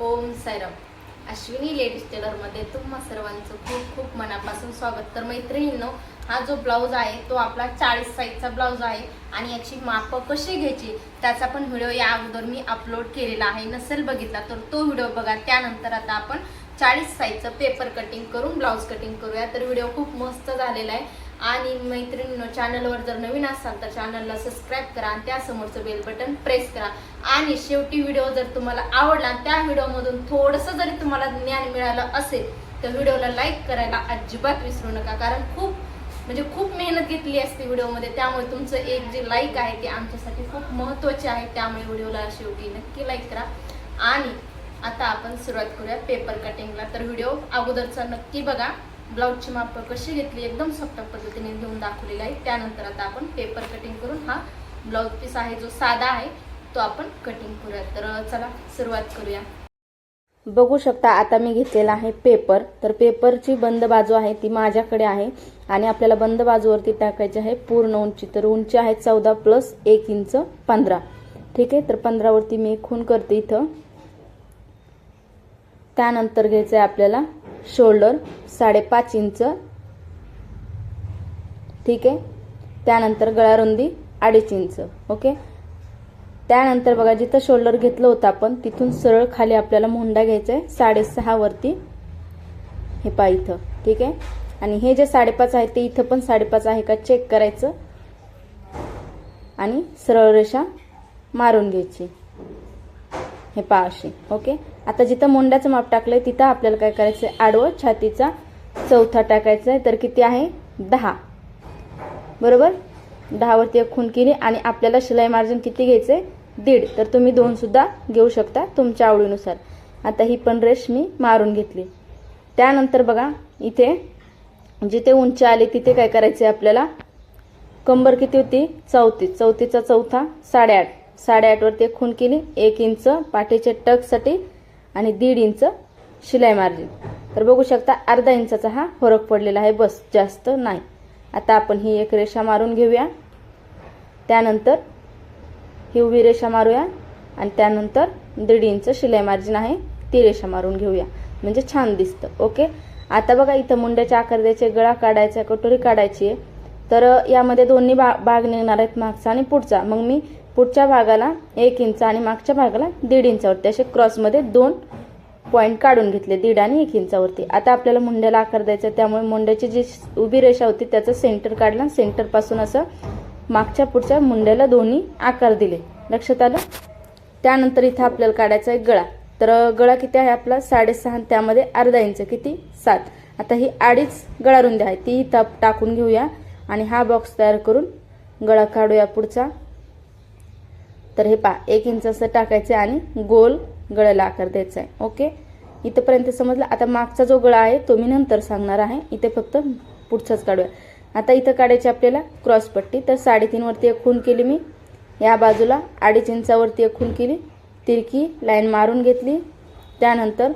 ओम Sairam Ashwini ladies टेलरमध्ये तुम्हा सर्वांचं खूप खूप मनापासून स्वागत. तर मैत्रिणींनो हा जो ब्लाऊज आहे तो आपला चाळीस साईजचा ब्लाऊज आहे आणि याची मापं कशी घ्यायची त्याचा पण व्हिडिओ या अगोदर मी अपलोड केलेला आहे. नसेल बघितला तर तो व्हिडिओ बघा. त्यानंतर आता आपण चाळीस साईजचं पेपर कटिंग करून ब्लाऊज कटिंग करूया. तर व्हिडिओ खूप मस्त झालेला आहे. आणि मैत्रिणींनो चॅनलवर जर नवीन असाल तर चॅनलला सबस्क्राईब करा आणि त्यासमोरचं बेल बटन प्रेस करा. आणि शेवटी व्हिडिओ जर तुम्हाला आवडला आणि त्या व्हिडिओमधून थोडंसं जरी तुम्हाला ज्ञान मिळालं असेल तर व्हिडिओला लाईक करायला अजिबात विसरू नका. कारण खूप म्हणजे खूप मेहनत घेतली असते व्हिडिओमध्ये त्यामुळे तुमचं एक जे लाईक आहे ते आमच्यासाठी खूप महत्त्वाचे आहे. त्यामुळे व्हिडिओला शेवटी नक्की लाईक करा. आणि आता आपण सुरुवात करूया पेपर कटिंगला तर व्हिडिओ अगोदरचा नक्की बघा. ब्लाऊजची माप कशी घेतली एकदम सोप्या पद्धतीने घेऊन दाखवलेला आहे. त्यानंतर आता आपण पेपर कटिंग करून हा ब्लाऊज पीस आहे जो साधा आहे तो आपण कटिंग करूया तर चला सुरुवात करूया. बघू शकता आता मी घेतलेला आहे पेपर तर पेपरची बंद बाजू आहे ती माझ्याकडे आहे. आणि आपल्याला बंद बाजूवरती टाकायची आहे पूर्ण उंची. तर उंची आहे चौदा प्लस एक इंच पंधरा. ठीक आहे? तर पंधरावरती मी खून करते इथं. त्यानंतर घ्यायचं आहे आपल्याला शोल्डर साडेपाच इंच. ठीक आहे? त्यानंतर गळारुंदी अडीच इंच. ओके? त्यानंतर बघा जिथं शोल्डर घेतलं होतं आपण तिथून सरळ खाली आपल्याला मुंडा घ्यायचा आहे साडेसहा वरती. हे पा इथं. ठीक आहे? आणि हे जे साडेपाच आहे ते इथं पण साडेपाच आहे का? चेक करायचं. आणि सरळ रेषा मारून घ्यायची. हे पहा अशी ओके? आता जिथं मुंड्याचं माप टाकलंय तिथं आपल्याला काय करायचं आहे आडवं छातीचा चौथा टाकायचा आहे तर किती आहे? दहा. बरोबर? दहावरती एक खून केली आणि आपल्याला शिलाई मार्जिन किती घ्यायचे दीड. तर तुम्ही दोन सुद्धा घेऊ शकता तुमच्या आवडीनुसार. आता ही पण रेश मी मारून घेतली. त्यानंतर बघा इथे जिथे उंची आली तिथे काय करायचे आपल्याला? कंबर किती होती? चौतीस. चौथीचा चौथा साडेआठ. साडेआठवरती एक खून केली. एक इंच पाठीचे टकसाठी आणि दीड इंच शिलाई मार्जिन तर बघू शकता अर्धा इंचाचा हा फरक पडलेला आहे. बस जास्त नाही. आता आपण ही एक रेषा मारून घेऊया. त्यानंतर ही उभी रेषा मारूया आणि त्यानंतर दीड इंच शिलाई मार्जिन आहे ती रेषा मारून घेऊया. म्हणजे छान दिसतं. ओके? आता बघा इथं मुंड्याच्या आकार द्यायचे गळा काढायचा कटोरी काढायची आहे. तर यामध्ये दोन्ही बा भाग निघणार आहेत मागचा आणि पुढचा. मग मी पुढच्या भागाला एक इंच आणि मागच्या भागाला दीड इंचावरती. असे क्रॉसमध्ये दोन पॉईंट काढून घेतले दीड आणि एक इंचावरती. आता आपल्याला मुंड्याला आकार द्यायचा त्यामुळे मुंड्याची जी उभी रेषा होती त्याचं सेंटर काढला सेंटरपासून असं मागच्या पुढच्या मुंड्याला दोन्ही आकार दिले. लक्षात आलं? त्यानंतर इथं आपल्याला काढायचा आहे गळा. तर गळा किती आहे आपला? साडेसहा त्यामध्ये अर्धा इंच. किती? सात. आता ही अडीच गळा रुंदी आहे. ती इथं टाकून घेऊया आणि हा बॉक्स तयार करून गळा काढूया पुढचा. तर हे पा एक इंच असं टाकायचं आहे आणि गोल गळ्याला आकार द्यायचा आहे. ओके इथंपर्यंत समजलं? आता मागचा जो गळा आहे तो मी नंतर सांगणार आहे. इथे फक्त पुढचाच काढूया. आता इथं काढायची आपल्याला क्रॉस पट्टी. तर साडेतीनवरती एक खून केली मी. या बाजूला अडीच इंचावरती एक खून केली. तिरकी लाईन मारून घेतली. त्यानंतर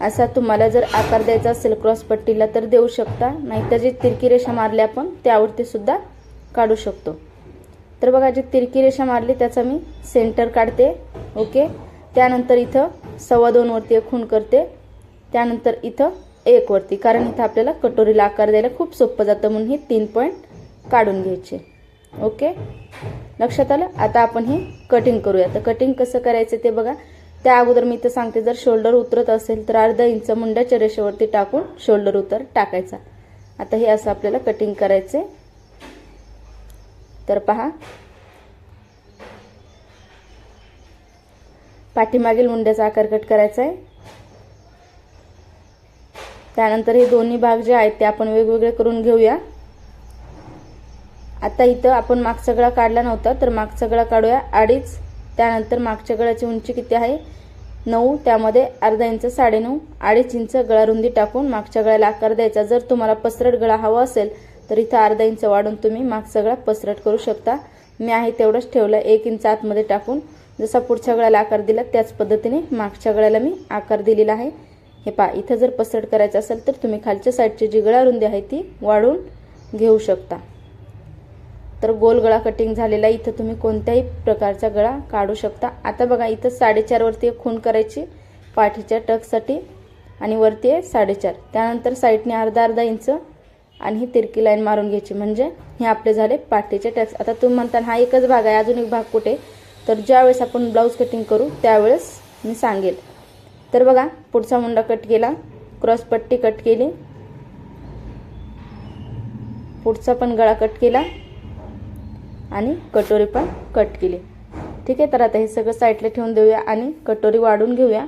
असा तुम्हाला जर आकार द्यायचा असेल क्रॉस पट्टीला तर देऊ शकता. नाहीतर जी तिरकी रेषा मारली आपण त्यावरती सुद्धा काढू शकतो. तर बघा जी तिरकी रेषा मारली त्याचा मी सेंटर काढते. ओके त्यानंतर इथं सव्वा दोनवरती एक खून करते. त्यानंतर इथं एकवरती कारण इथं आपल्याला कटोरीला आकार द्यायला खूप सोपं जातं म्हणून हे तीन पॉईंट काढून घ्यायचे. ओके लक्षात आलं? आता आपण हे कटिंग करूया. तर कटिंग कसं करायचं ते बघा. त्या अगोदर मी इथं सांगते जर शोल्डर उतरत असेल तर अर्धा इंच मुंड्याच्या रेषेवरती टाकून शोल्डर उतर टाकायचा. आता हे असं आपल्याला कटिंग करायचे तर पहा. पाठीमागील मुंड्याचा आकार कट करायचा आहे. त्यानंतर हे दोन्ही भाग जे आहेत ते आपण वेगवेगळे करून घेऊया. आता इथं आपण मागचा गळा काढला नव्हता तर मागचा गळा काढूया अडीच. त्यानंतर मागच्या गळ्याची उंची किती आहे? नऊ. त्यामध्ये अर्धा इंच साडेनऊ. अडीच इंच गळा रुंदी टाकून मागच्या गळ्याला आकार द्यायचा. जर तुम्हाला पसरट गळा हवा असेल तर इथं अर्धा इंच वाढून तुम्ही माग सगळा पसरट करू शकता. मी आहे तेवढंच ठेवलं एक इंच आतमध्ये टाकून. जसा पुढच्या गळ्याला आकार दिला त्याच पद्धतीने मागच्या गळ्याला मी आकार दिलेला आहे. हे पा इथं जर पसरट करायचं असेल तर तुम्ही खालच्या साईडची जी गळा रुंदी आहे ती वाढून घेऊ शकता. तर गोल गळा कटिंग झालेला इथं तुम्ही कोणत्याही प्रकारचा गळा काढू शकता. आता बघा इथं साडेचारवरती एक खून करायची पाठीच्या टकसाठी आणि वरती आहे साडेचार. त्यानंतर साईडने अर्धा अर्धा इंच आणि ही तिरकी लाईन मारून घ्यायची. म्हणजे हे आपले झाले पाठीचे टॅक्स. आता तुम्ही म्हणताल हा एकच भाग आहे. अजून एक भाग कुठे? तर ज्यावेळेस आपण ब्लाऊज कटिंग करू त्यावेळेस मी सांगेल. तर बघा पुढचा मुंडा कट केला क्रॉस पट्टी कट केली. पुढचा पण गळा कट केला आणि कटोरी पण कट केली. ठीक आहे तर आता हे सगळं साईडला ठेवून देऊया आणि कटोरी वाढून घेऊया.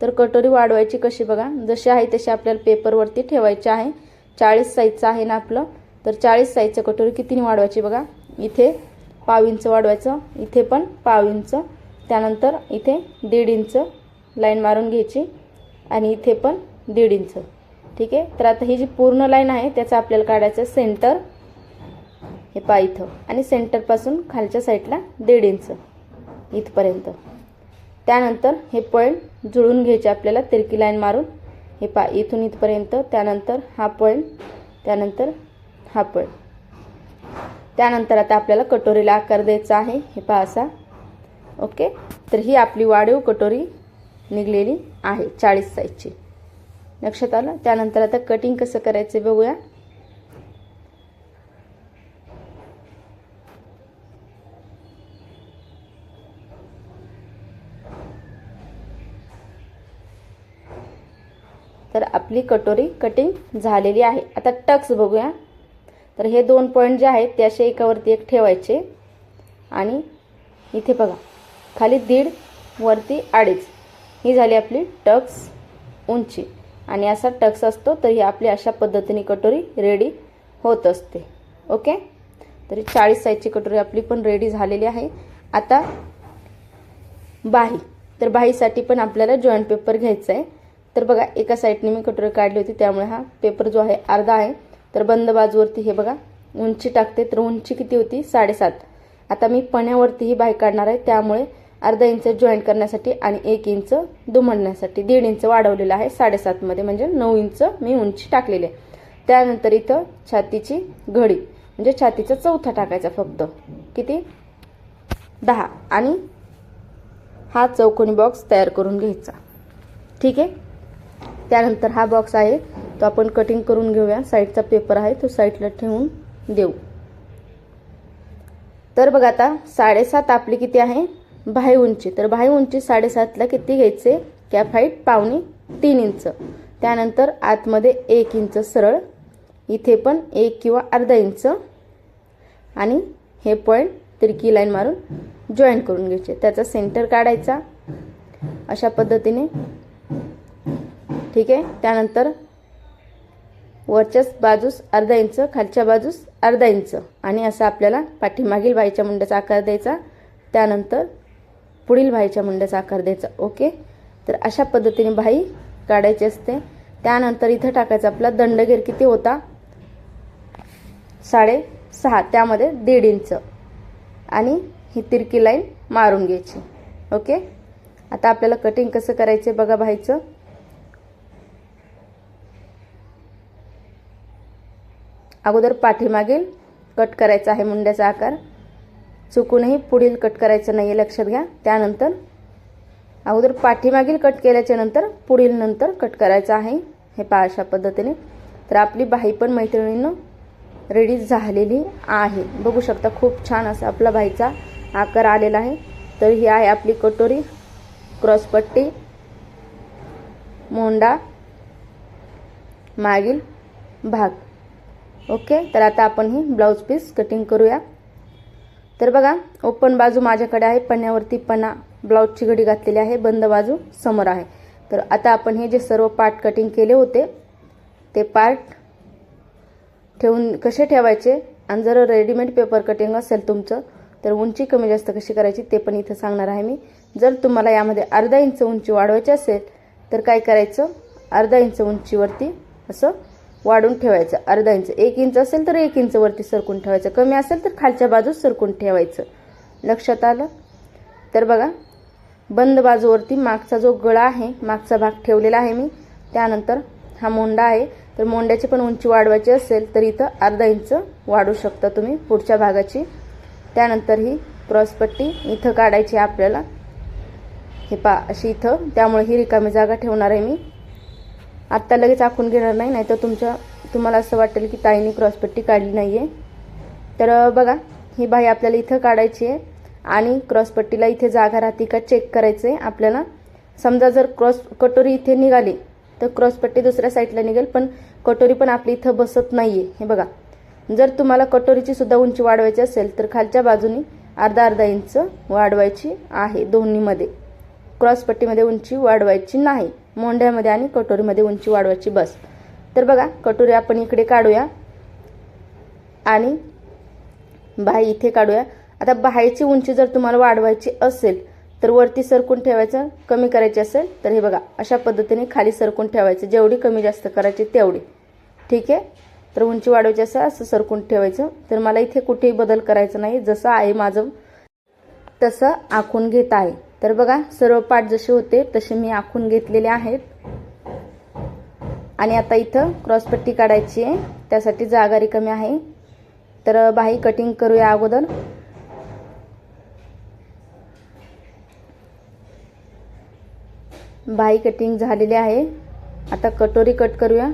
तर कटोरी वाढवायची कशी बघा? जशी आहे तशी आपल्याला पेपरवरती ठेवायची आहे. चाळीस साईजचं आहे ना आपलं. तर चाळीस साईजचं कटोरी कितीने वाढवायची बघा? इथे पाव इंच वाढवायचं इथे पण पाव इंच. त्यानंतर इथे दीड इंच लाईन मारून घ्यायची आणि इथे पण दीड इंच. ठीक आहे? तर आता ही जी पूर्ण लाईन आहे त्याचं आपल्याला काढायचं सेंटर. हे पा इथं. आणि सेंटरपासून खालच्या साईडला दीड इंच इथपर्यंत. त्यानंतर हे पॉईंट जुळून घ्यायचे आपल्याला तिरकी लाईन मारून. हे पा इथून इथपर्यंत त्यानंतर हा पॉईंट त्यानंतर हा पॉईंट त्यानंतर आता आपल्याला कटोरीला आकार द्यायचा आहे. हे पहा असा. ओके? तर ही आपली वाढीव कटोरी निघलेली आहे चाळीस साईजची लक्षात आलं? त्यानंतर आता कटिंग कसं करायचं बघूया. तर आपली कटोरी कटिंग झालेली आहे. आता टक्स बघूया. तर हे दोन पॉईंट जे आहेत ते असे एकावरती एक ठेवायचे. आणि इथे बघा खाली दीड वरती अडीच. ही झाली आपली टक्स उंची. आणि असा टक्स असतो तर ही आपली अशा पद्धतीने कटोरी रेडी होत असते. ओके? तरी चाळीस साईजची कटोरी आपली पण रेडी झालेली आहे. आता बाही. तर बाहीसाठी पण आपल्याला जॉईंट पेपर घ्यायचा आहे तर बघा एका साईडने मी कटोरी काढली होती त्यामुळे हा पेपर जो आहे अर्धा आहे. तर बंद बाजूवरती हे बघा उंची टाकते. तर उंची किती होती? साडेसात. आता मी पण्यावरती ही बाही काढणार आहे त्यामुळे अर्धा इंच जॉईंट करण्यासाठी आणि एक इंच दुमडण्यासाठी दीड इंच वाढवलेलं आहे साडेसातमध्ये म्हणजे नऊ इंच मी उंची टाकलेली आहे. त्यानंतर इथं छातीची घडी म्हणजे छातीचा चौथा टाकायचा फक्त. किती? दहा. आणि हा चौकोनी बॉक्स तयार करून घ्यायचा. ठीक आहे? त्यानंतर हा बॉक्स आहे. तो आपण कटिंग करून घेऊया. साईडचा पेपर आहे. तो साईडला ठेवून देऊ. तर बघा आता साडेसात आपली किती आहे? बाही उंची. तर बाही उंची साडेसातला किती घ्यायचे? कॅप हाईट पावणे तीन इंच. त्यानंतर आतमध्ये एक इंच सरळ. इथे पण एक किंवा अर्धा इंच. आणि हे पॉईंट तिरकी लाईन मारून जॉईन करून घ्यायचे. त्याचा सेंटर काढायचा. अशा पद्धतीने ठीक आहे. त्यानंतर वरच्याच बाजूस अर्धा इंच खालच्या बाजूस अर्धा इंच. आणि असं आपल्याला पाठीमागील बाईच्या मुंड्याचा आकार द्यायचा. त्यानंतर पुढील बाईच्या मुंड्याचा आकार द्यायचा. ओके? तर अशा पद्धतीने बाई काढायची असते. त्यानंतर इथं टाकायचा आपला दंडगेर किती होता? साडे सहा त्यामध्ये दीड इंच. आणि ही तिरकी लाईन मारून घ्यायची. ओके? आता आपल्याला कटिंग कसं करायचं आहे बघा बाईचं अगोदर पाठीमागील कट करायचा आहे मुंड्याचा आकार. चुकूनही पुढील कट करायचं नाही आहे लक्षात घ्या. त्यानंतर अगोदर पाठीमागील कट केल्याच्यानंतर पुढील नंतर कट करायचं आहे. हे पहा अशा पद्धतीने. तर आपली बाही पण मैत्रिणीनं रेडी झालेली आहे. बघू शकता खूप छान असा आपला बाईचा आकार आलेला आहे. तर ही आहे आपली कटोरी क्रॉसपट्टी मोंडा मागील भाग. ओके? तर आता आपण ही ब्लाऊज पीस कटिंग करूया. तर बघा ओपन बाजू माझ्याकडे आहे पण्यावरती पणा ब्लाऊजची घडी घातलेली आहे बंद बाजू समोर आहे. तर आता आपण हे जे सर्व पार्ट कटिंग केले होते ते पार्ट ठेवून कसे ठेवायचे? आणि जर रेडीमेड पेपर कटिंग असेल तुमचं तर उंची कमी जास्त कशी करायची ते पण इथं सांगणार आहे मी. जर तुम्हाला यामध्ये अर्धा इंच उंची वाढवायची असेल तर काय करायचं? अर्धा इंच उंचीवरती असं वाढून ठेवायचं. अर्धा इंच एक इंच असेल तर एक इंच वरती सरकून ठेवायचं. कमी असेल तर खालच्या बाजूस सरकून ठेवायचं. लक्षात आलं? तर बघा बंद बाजूवरती मागचा जो गळा आहे मागचा भाग ठेवलेला आहे मी त्यानंतर हा मोंडा आहे. तर मोंड्याची पण उंची वाढवायची असेल तर इथं अर्धा इंच वाढू शकता तुम्ही पुढच्या भागाची. त्यानंतर ही क्रॉसपट्टी इथं काढायची आहे आपल्याला. हे पा अशी इथं त्यामुळे ही रिकामी जागा ठेवणार आहे मी. आत्ता लगेच आखून घेणार नाही नाहीतर तुमच्या तुम्हाला असं वाटेल की ताईने क्रॉसपट्टी काढली नाही आहे तर बघा ही बाई आपल्याला इथं काढायची आहे आणि क्रॉसपट्टीला इथे जागा राहते का चेक करायचं आहे आपल्याला. समजा जर क्रॉस कटोरी इथे निघाली तर क्रॉसपट्टी दुसऱ्या साईडला निघेल पण कटोरी पण आपली इथं बसत नाही आहे हे बघा जर तुम्हाला कटोरीची सुद्धा उंची वाढवायची असेल तर खालच्या बाजूनी अर्धा अर्धा इंच वाढवायची आहे दोन्हीमध्ये. क्रॉसपट्टीमध्ये उंची वाढवायची नाही. मोंढ्यामध्ये आणि कटोरीमध्ये उंची वाढवायची बस. तर बघा कटोरी आपण इकडे काढूया. आणि बाई इथे काढूया. आता बाहेरची उंची जर तुम्हाला वाढवायची असेल तर वरती सरकून ठेवायचं कमी करायची असेल तर हे बघा अशा पद्धतीने खाली सरकून ठेवायचं. जेवढी कमी जास्त करायची तेवढी. ठीक आहे? तर उंची वाढवायची असेल असं सरकून ठेवायचं. तर मला इथे कुठेही बदल करायचा नाही. जसं आहे माझं तसं आखून घेत आहे. तर बघा सर्व पाठ जसे होते तसे मी आखून घेतलेले आहेत. आणि आता इथं क्रॉसपट्टी काढायची आहे. त्यासाठी जागा रिकामी आहे. तर बाही कटिंग करूया अगोदर. बाही कटिंग झालेली आहे. आता कटोरी कट करूया.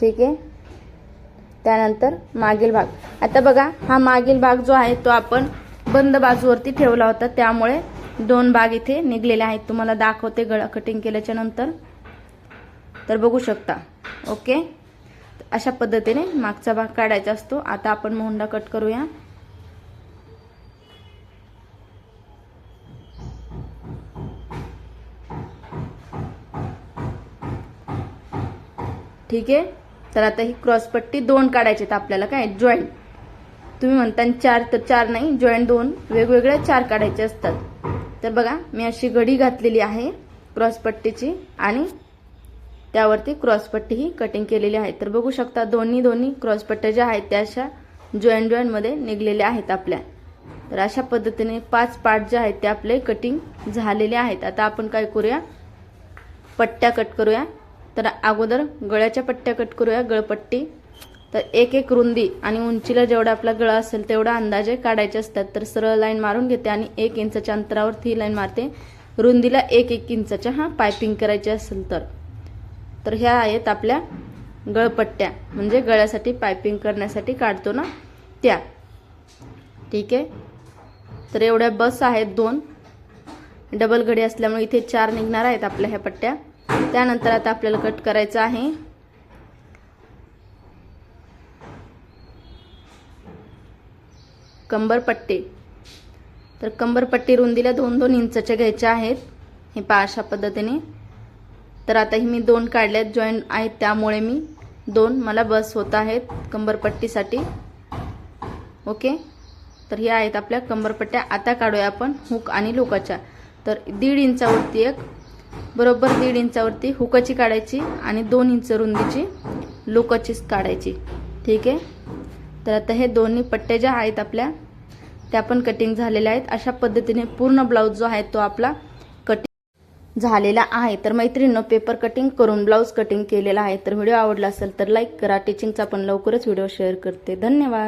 ठीक आहे? त्यानंतर मागील भाग. आता बघा हा मागील भाग जो आहे तो आपण बंद बाजूवरती ठेवला होता. त्यामुळे दोन भाग इथे निघलेले आहेत. तुम्हाला दाखवते गळा कटिंग केल्याच्यानंतर. तर बघू शकता. ओके? अशा पद्धतीने मागचा भाग काढायचा असतो. आता आपण मोंडा कट करूया. ठीक आहे? तर आता ही क्रॉसपट्टी दोन काढायचे आहेत आपल्याला. काय? जॉईंट तुम्ही म्हणता चार तर चार नाही जॉईंट दोन. वेगवेगळ्या चार काढायचे असतात. तर बघा मी अशी घडी घातलेली आहे क्रॉसपट्टीची आणि त्यावरती क्रॉसपट्टी ही कटिंग केलेली आहे. तर बघू शकता दोन्ही दोन्ही क्रॉसपट्ट्या ज्या आहेत त्या अशा जॉईंट जॉईंटमध्ये निघलेल्या आहेत आपल्या. तर अशा पद्धतीने पाच पार्ट जे आहेत ते आपले कटिंग झालेले आहेत. आता आपण काय करूया? पट्ट्या कट करूया. तर अगोदर गळ्याच्या पट्ट्या कट करूया गळपट्टी. तर एक एक रुंदी आणि उंचीला जेवढा आपला गळा असेल तेवढा अंदाजे काढायचे असतात. तर सरळ लाईन मारून घेते आणि एक इंचाच्या अंतरावर ही लाईन मारते. रुंदीला एक एक इंचाच्या हा पायपिंग करायची असेल तर. तर ह्या आहेत आपल्या गळपट्ट्या. म्हणजे गळ्यासाठी पायपिंग करण्यासाठी काढतो ना त्या. ठीक आहे? तर एवढ्या बस आहेत दोन. डबल घडी असल्यामुळे इथे चार निघणार आहेत आपल्या ह्या पट्ट्या. त्यानंतर आता आपल्याला कट करायचं आहे. कंबरपट्टी तर कंबरपट्टी रुंदीला दोन दोन इंचाच्या घ्यायच्या आहेत. हे पहा अशा पद्धतीने. तर आता ही मी दोन काढल्यात जॉईंट आहेत त्यामुळे मी दोन मला बस होत आहेत कंबरपट्टीसाठी ओके? तर हे आहेत आपल्या कंबरपट्ट्या आता काढूया आपण हुक आणि लोकाच्या. तर दीड इंचावरती एक बरोबर दीड इंचावरती हुकाची काढायची आणि दोन इंच रुंदीची लोकाचीच काढायची. ठीक आहे? तर आता हे दोन्ही पट्ट्या ज्या आहेत आपल्या त्या पण कटिंग झालेल्या आहेत. अशा पद्धतीने पूर्ण ब्लाऊज जो आहे तो आपला कटिंग झालेला आहे. तर मैत्रिणीनं पेपर कटिंग करून ब्लाऊज कटिंग केलेला आहे. तर व्हिडिओ आवडला असेल तर लाईक करा. टीचिंगचा पण लवकरच व्हिडिओ शेअर करते. धन्यवाद.